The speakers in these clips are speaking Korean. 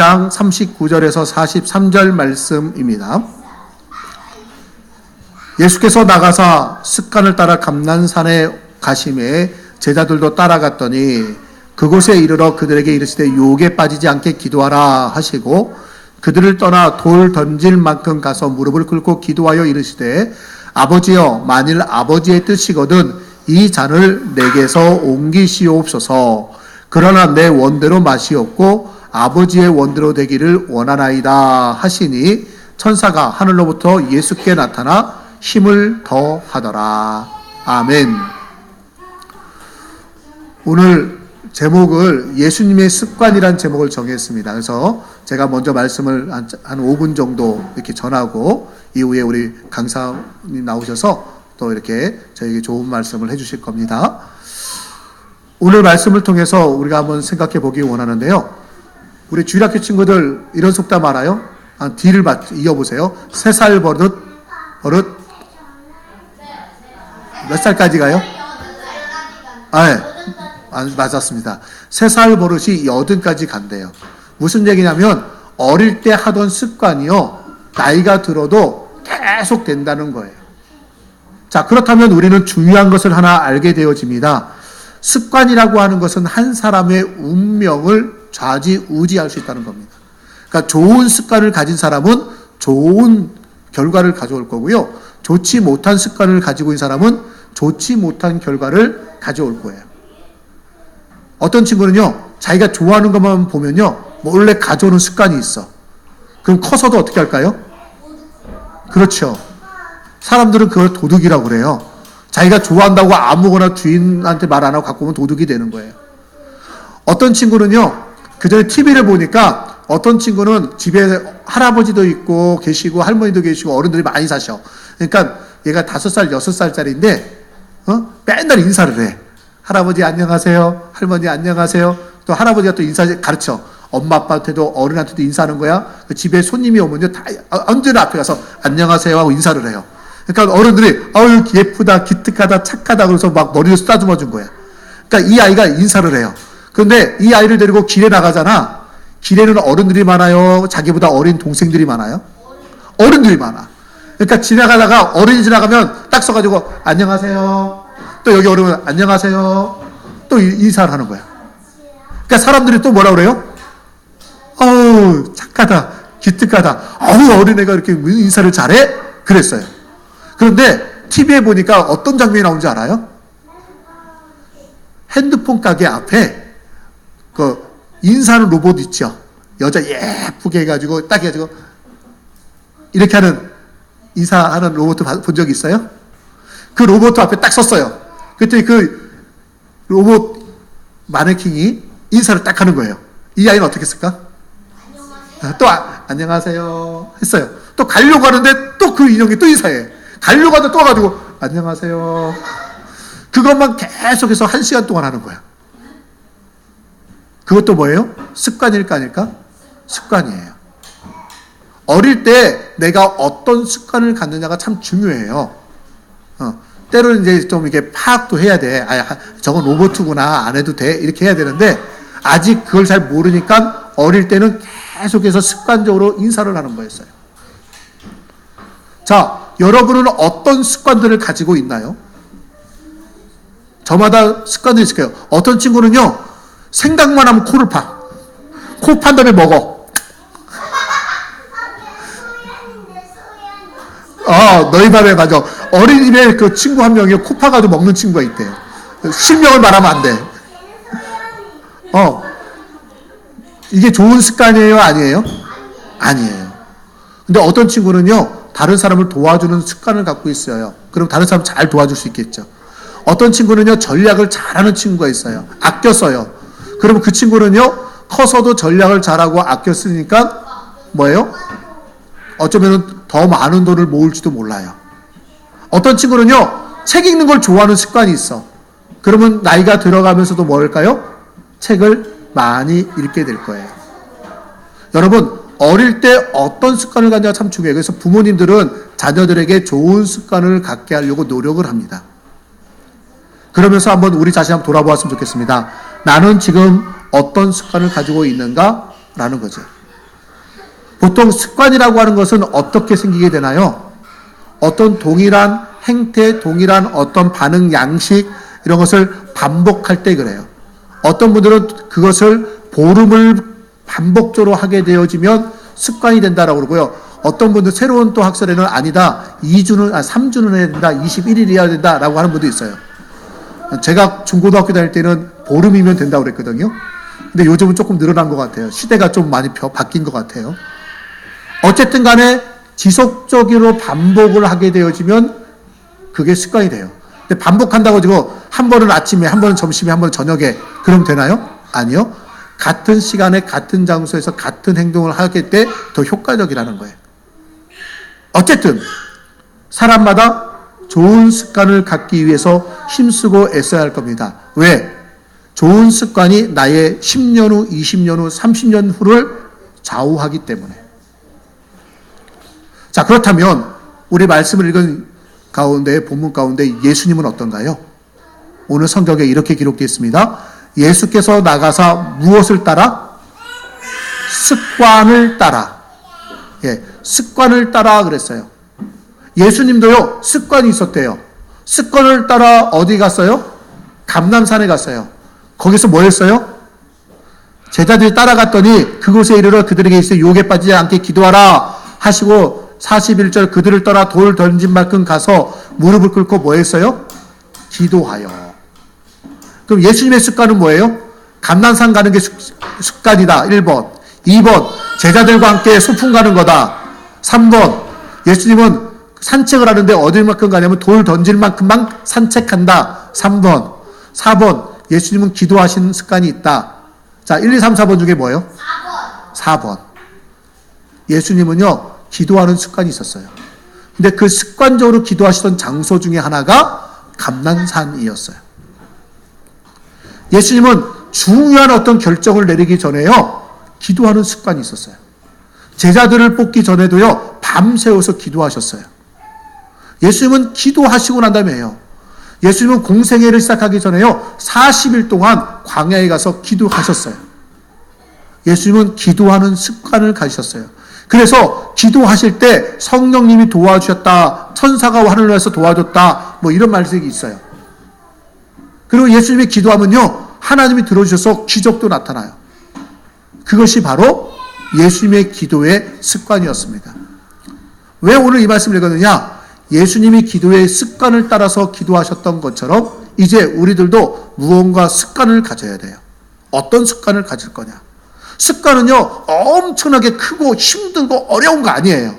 장 39절에서 43절 말씀입니다. 예수께서 나가사 습관을 따라 감난산에 가심에 제자들도 따라갔더니 그곳에 이르러 그들에게 이르시되 유혹에 빠지지 않게 기도하라 하시고 그들을 떠나 돌 던질 만큼 가서 무릎을 꿇고 기도하여 이르시되 아버지여 만일 아버지의 뜻이거든 이 잔을 내게서 옮기시옵소서 그러나 내 원대로 마시옵고 아버지의 원대로 되기를 원하나이다 하시니 천사가 하늘로부터 예수께 나타나 힘을 더 하더라 아멘 오늘 제목을 예수님의 습관이란 제목을 정했습니다. 그래서 제가 먼저 말씀을 한, 한 5분 정도 이렇게 전하고 이후에 우리 강사님 나오셔서 또 이렇게 저에게 좋은 말씀을 해주실 겁니다. 오늘 말씀을 통해서 우리가 한번 생각해 보기 원하는데요. 우리 주일학교 친구들 이런 속담 알아요? 한 뒤를 이어보세요. 세 살 버릇, 버릇, 몇 살까지 가요? 아, 네. 아, 맞았습니다. 세 살 버릇이 여든까지 간대요. 무슨 얘기냐면 어릴 때 하던 습관이요. 나이가 들어도 계속 된다는 거예요. 자, 그렇다면 우리는 중요한 것을 하나 알게 되어집니다. 습관이라고 하는 것은 한 사람의 운명을 좌지우지할 수 있다는 겁니다. 그러니까 좋은 습관을 가진 사람은 좋은 결과를 가져올 거고요. 좋지 못한 습관을 가지고 있는 사람은 좋지 못한 결과를 가져올 거예요. 어떤 친구는요, 자기가 좋아하는 것만 보면요, 몰래 가져오는 습관이 있어. 그럼 커서도 어떻게 할까요? 그렇죠. 사람들은 그걸 도둑이라고 그래요. 자기가 좋아한다고 아무거나 주인한테 말 안 하고 갖고 오면 도둑이 되는 거예요. 어떤 친구는요, 그 전에 TV를 보니까 어떤 친구는 집에 할아버지도 있고 계시고 할머니도 계시고 어른들이 많이 사셔. 그러니까 얘가 다섯 살, 여섯 살짜리인데, 어? 맨날 인사를 해. 할아버지 안녕하세요. 할머니 안녕하세요. 또 할아버지가 또 인사 가르쳐. 엄마 아빠한테도 어른한테도 인사하는 거야. 그 집에 손님이 오면요. 다 언제나 앞에 가서 안녕하세요 하고 인사를 해요. 그러니까 어른들이 아유 예쁘다 기특하다 착하다 그래서 막 머리를 쓰다듬어 준 거야. 그러니까 이 아이가 인사를 해요. 그런데 이 아이를 데리고 길에 나가잖아. 길에는 어른들이 많아요. 자기보다 어린 동생들이 많아요. 어른들이 많아. 그러니까 지나가다가 어른이 지나가면 딱 서가지고 안녕하세요. 또 여기 오르면 안녕하세요. 또 인사를 하는 거야. 그러니까 사람들이 또 뭐라 그래요? 어우, 착하다. 기특하다. 어우, 어린애가 이렇게 인사를 잘해? 그랬어요. 그런데 TV에 보니까 어떤 장면이 나온지 알아요? 핸드폰 가게 앞에 그 인사하는 로봇 있죠. 여자 예쁘게 해가지고 딱 해가지고 이렇게 하는 인사하는 로봇 본 적 있어요? 그 로봇 앞에 딱 섰어요. 그랬더니 그 로봇 마네킹이 인사를 딱 하는 거예요. 이 아이는 어떻게 했을까? 안녕하세요. 또 아, 안녕하세요 했어요. 또 가려고 하는데 또 그 인형이 또 인사해. 가려고 하는데 또 와가지고 안녕하세요. 그것만 계속해서 한 시간 동안 하는 거야. 그것도 뭐예요? 습관일까 아닐까? 습관이에요. 어릴 때 내가 어떤 습관을 갖느냐가 참 중요해요. 어. 때로는 이제 좀 이렇게 파악도 해야 돼. 아, 저건 로봇구나. 안 해도 돼. 이렇게 해야 되는데, 아직 그걸 잘 모르니까 어릴 때는 계속해서 습관적으로 인사를 하는 거였어요. 자, 여러분은 어떤 습관들을 가지고 있나요? 저마다 습관들이 있을 거예요. 어떤 친구는요, 생각만 하면 코를 파. 코 판 다음에 먹어. 어, 너희 밤에 맞아. 어린이집에 그 친구 한 명이 코 파가지고 먹는 친구가 있대요. 실명을 말하면 안 돼. 어. 이게 좋은 습관이에요? 아니에요? 아니에요. 근데 어떤 친구는요, 다른 사람을 도와주는 습관을 갖고 있어요. 그럼 다른 사람 잘 도와줄 수 있겠죠. 어떤 친구는요, 전략을 잘하는 친구가 있어요. 아껴 써요. 그러면 그 친구는요, 커서도 전략을 잘하고 아껴 쓰니까 뭐예요? 어쩌면 더 많은 돈을 모을지도 몰라요. 어떤 친구는요, 책 읽는 걸 좋아하는 습관이 있어. 그러면 나이가 들어가면서도 뭘까요? 책을 많이 읽게 될 거예요. 여러분, 어릴 때 어떤 습관을 갖냐가 참 중요해요. 그래서 부모님들은 자녀들에게 좋은 습관을 갖게 하려고 노력을 합니다. 그러면서 한번 우리 자신 한번 돌아보았으면 좋겠습니다. 나는 지금 어떤 습관을 가지고 있는가? 라는 거죠. 보통 습관이라고 하는 것은 어떻게 생기게 되나요? 어떤 동일한 행태, 동일한 어떤 반응 양식 이런 것을 반복할 때 그래요. 어떤 분들은 그것을 보름을 반복적으로 하게 되어지면 습관이 된다라고 그러고요. 어떤 분들 새로운 또 학설에는 아니다. 2주는 아 3주는 해야 된다. 21일이어야 된다라고 하는 분도 있어요. 제가 중고등학교 다닐 때는 보름이면 된다고 그랬거든요. 근데 요즘은 조금 늘어난 것 같아요. 시대가 좀 많이 벼- 바뀐 것 같아요. 어쨌든 간에 지속적으로 반복을 하게 되어지면 그게 습관이 돼요. 근데 반복한다고 가지고 한 번은 아침에, 한 번은 점심에, 한 번은 저녁에 그럼 되나요? 아니요. 같은 시간에 같은 장소에서 같은 행동을 하게 때 더 효과적이라는 거예요. 어쨌든 사람마다 좋은 습관을 갖기 위해서 힘쓰고 애써야 할 겁니다. 왜? 좋은 습관이 나의 10년 후, 20년 후, 30년 후를 좌우하기 때문에. 자, 그렇다면 우리 말씀을 읽은 가운데, 본문 가운데 예수님은 어떤가요? 오늘 성경에 이렇게 기록되어 있습니다. 예수께서 나가사 무엇을 따라? 습관을 따라. 예, 습관을 따라 그랬어요. 예수님도요, 습관이 있었대요. 습관을 따라 어디 갔어요? 감남산에 갔어요. 거기서 뭐 했어요? 제자들이 따라갔더니 그곳에 이르러 그들에게 있어 욕에 빠지지 않게 기도하라 하시고 41절 그들을 떠나 돌 던진 만큼 가서 무릎을 꿇고 뭐 했어요? 기도하여. 그럼 예수님의 습관은 뭐예요? 감난산 가는 게 습, 습관이다. 1번. 2번. 제자들과 함께 소풍 가는 거다. 3번. 예수님은 산책을 하는데 어딜 만큼 가냐면 돌 던질 만큼만 산책한다. 3번. 4번. 예수님은 기도하시는 습관이 있다. 자, 1, 2, 3, 4번 중에 뭐예요? 4번. 4번. 예수님은요, 기도하는 습관이 있었어요. 근데 그 습관적으로 기도하시던 장소 중에 하나가 감난산이었어요. 예수님은 중요한 어떤 결정을 내리기 전에요, 기도하는 습관이 있었어요. 제자들을 뽑기 전에도요, 밤새워서 기도하셨어요. 예수님은 기도하시고 난 다음에요. 예수님은 공생애를 시작하기 전에요, 40일 동안 광야에 가서 기도하셨어요. 예수님은 기도하는 습관을 가지셨어요. 그래서 기도하실 때 성령님이 도와주셨다, 천사가 하늘에서 도와줬다, 뭐 이런 말씀이 있어요. 그리고 예수님이 기도하면요, 하나님이 들어주셔서 기적도 나타나요. 그것이 바로 예수님의 기도의 습관이었습니다. 왜 오늘 이 말씀을 읽었느냐? 예수님이 기도의 습관을 따라서 기도하셨던 것처럼 이제 우리들도 무언가 습관을 가져야 돼요. 어떤 습관을 가질 거냐? 습관은요, 엄청나게 크고 힘들고 어려운 거 아니에요.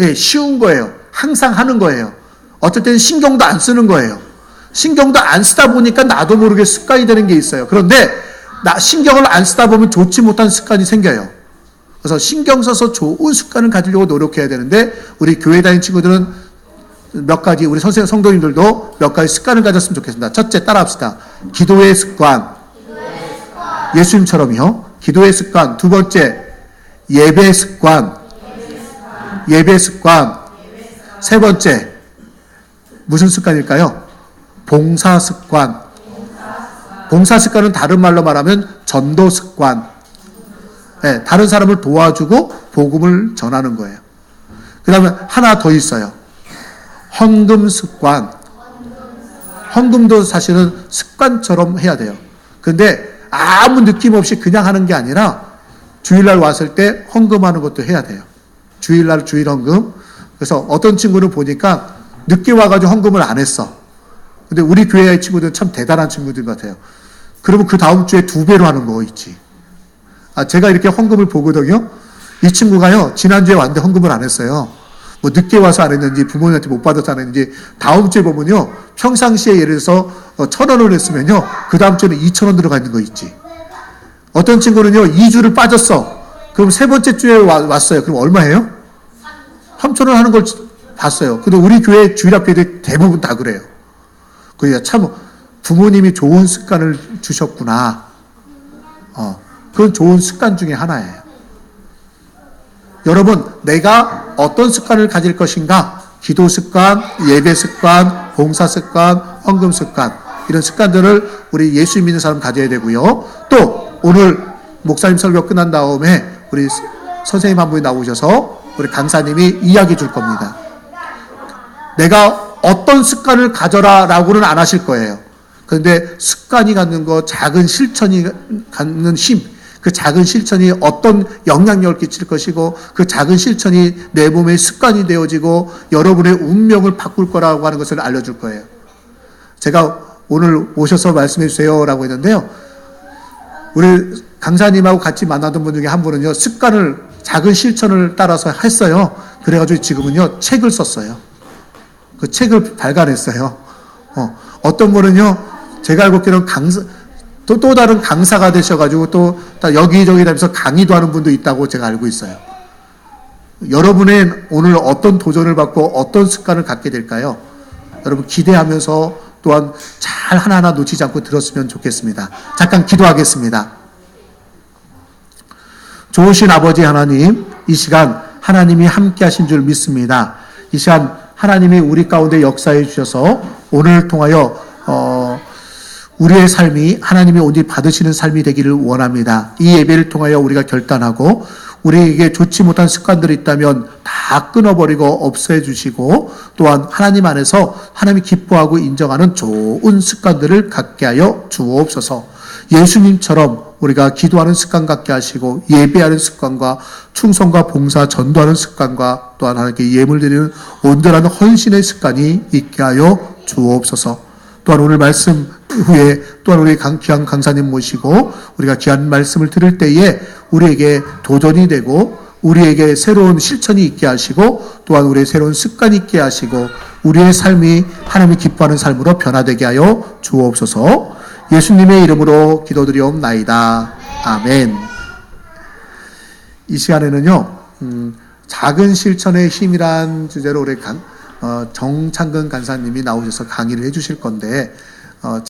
예, 쉬운 거예요. 항상 하는 거예요. 어떨 때는 신경도 안 쓰는 거예요. 신경도 안 쓰다 보니까 나도 모르게 습관이 되는 게 있어요. 그런데 나 신경을 안 쓰다 보면 좋지 못한 습관이 생겨요. 그래서 신경 써서 좋은 습관을 가지려고 노력해야 되는데 우리 교회 다니는 친구들은 몇 가지 우리 선생 성도님들도 몇 가지 습관을 가졌으면 좋겠습니다. 첫째 따라합시다. 기도의 습관. 예수님처럼요. 기도의 습관. 두 번째 예배 습관. 예배 습관. 세 번째 무슨 습관일까요? 봉사 습관. 봉사 습관은 다른 말로 말하면 전도 습관. 네, 다른 사람을 도와주고 복음을 전하는 거예요. 그 다음에 하나 더 있어요. 헌금 습관. 헌금도 사실은 습관처럼 해야 돼요. 근데 아무 느낌 없이 그냥 하는 게 아니라 주일날 왔을 때 헌금하는 것도 해야 돼요. 주일날 주일 헌금. 그래서 어떤 친구는 보니까 늦게 와가지고 헌금을 안 했어. 근데 우리 교회의 친구들은 참 대단한 친구들 같아요. 그러면 그 다음 주에 두 배로 하는 거 있지. 아, 제가 이렇게 헌금을 보거든요. 이 친구가요, 지난주에 왔는데 헌금을 안 했어요. 뭐 늦게 와서 안 했는지, 부모님한테 못 받아서 안 했는지, 다음 주에 보면요, 평상시에 예를 들어서 어, 천 원을 했으면요, 그 다음 주에는 이천 원 들어가 있는 거 있지. 어떤 친구는요, 2주를 빠졌어. 그럼 세 번째 주에 와, 왔어요. 그럼 얼마예요? 3천 원 하는 걸 봤어요. 근데 우리 교회 주일 학교들 대부분 다 그래요. 그게 참 부모님이 좋은 습관을 주셨구나. 어, 그건 좋은 습관 중에 하나예요. 여러분, 내가 어떤 습관을 가질 것인가? 기도 습관, 예배 습관, 봉사 습관, 헌금 습관. 이런 습관들을 우리 예수 믿는 사람 가져야 되고요. 또, 오늘 목사님 설교 끝난 다음에 우리 선생님 한 분이 나오셔서 우리 강사님이 이야기해 줄 겁니다. 내가 어떤 습관을 가져라 라고는 안 하실 거예요. 그런데 습관이 갖는 거, 작은 실천이 갖는 힘, 그 작은 실천이 어떤 영향력을 끼칠 것이고, 그 작은 실천이 내 몸의 습관이 되어지고, 여러분의 운명을 바꿀 거라고 하는 것을 알려줄 거예요. 제가 오늘 오셔서 말씀해 주세요라고 했는데요. 우리 강사님하고 같이 만나던 분 중에 한 분은요, 습관을, 작은 실천을 따라서 했어요. 그래가지고 지금은요, 책을 썼어요. 그 책을 발간했어요. 어, 어떤 분은요, 제가 알고 있기로는 강사, 또, 또 다른 강사가 되셔가지고 또, 다 여기저기 다니면서 강의도 하는 분도 있다고 제가 알고 있어요. 여러분의 오늘 어떤 도전을 받고 어떤 습관을 갖게 될까요? 여러분 기대하면서 또한 잘 하나하나 놓치지 않고 들었으면 좋겠습니다. 잠깐 기도하겠습니다. 좋으신 아버지 하나님, 이 시간 하나님이 함께 하신 줄 믿습니다. 이 시간 하나님이 우리 가운데 역사해 주셔서 오늘 통하여 어, 우리의 삶이 하나님이 온전히 받으시는 삶이 되기를 원합니다. 이 예배를 통하여 우리가 결단하고 우리에게 좋지 못한 습관들이 있다면 다 끊어버리고 없애 주시고 또한 하나님 안에서 하나님이 기뻐하고 인정하는 좋은 습관들을 갖게 하여 주옵소서. 예수님처럼 우리가 기도하는 습관 갖게 하시고 예배하는 습관과 충성과 봉사 전도하는 습관과 또한 하나님께 예물 드리는 온전한 헌신의 습관이 있게 하여 주옵소서. 또한 오늘 말씀 후에 또한 우리 강, 귀한 강사님 모시고 우리가 귀한 말씀을 들을 때에 우리에게 도전이 되고 우리에게 새로운 실천이 있게 하시고 또한 우리의 새로운 습관이 있게 하시고 우리의 삶이 하나님이 기뻐하는 삶으로 변화되게 하여 주옵소서 예수님의 이름으로 기도드리옵나이다. 아멘. 이 시간에는요, 음, 작은 실천의 힘이란 주제로 우리 강, 어, 정창근 간사님이 나오셔서 강의를 해주실 건데, 어,